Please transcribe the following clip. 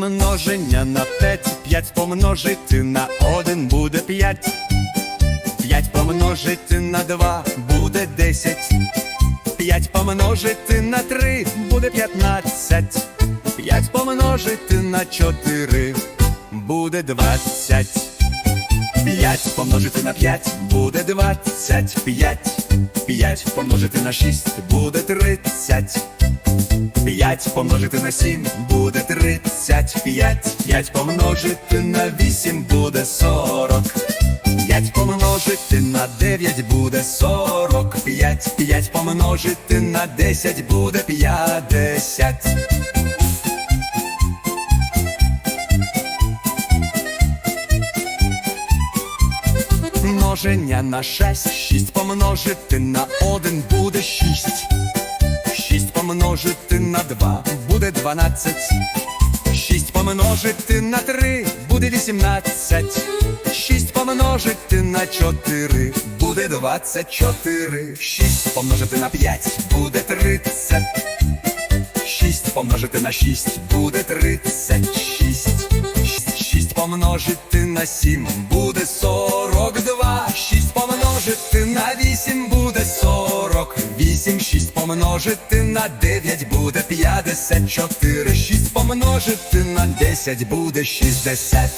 Множення на п'ять, п'ять помножити на один буде п'ять. П'ять помножити на два буде десять. П'ять помножити на три буде п'ятнадцять. П'ять помножити на чотири буде двадцять. П'ять помножити на п'ять буде двадцять п'ять. П'ять помножити на шість буде тридцять. П'ять помножити на сім буде тридцять п'ять. П'ять помножити на вісім буде сорок. П'ять помножити на дев'ять буде сорок п'ять. П'ять помножити на десять буде п'ятдесят. Множення на шесть, шість помножити на один буде шість. Шість помножити на два буде дванадцять. Шість помножити на три буде вісімнадцять. Шість помножити на чотири буде двадцять чотири. Шість помножити на п'ять буде тридцять. Шість помножити на шість буде тридцять шість. Шість- помножити на сім буде сорок два. Шість помножити на вісім буде сорок вісім. Шість помножити на дев'ять буде п'ятдесят чотири. Шість помножити на десять буде шістдесят.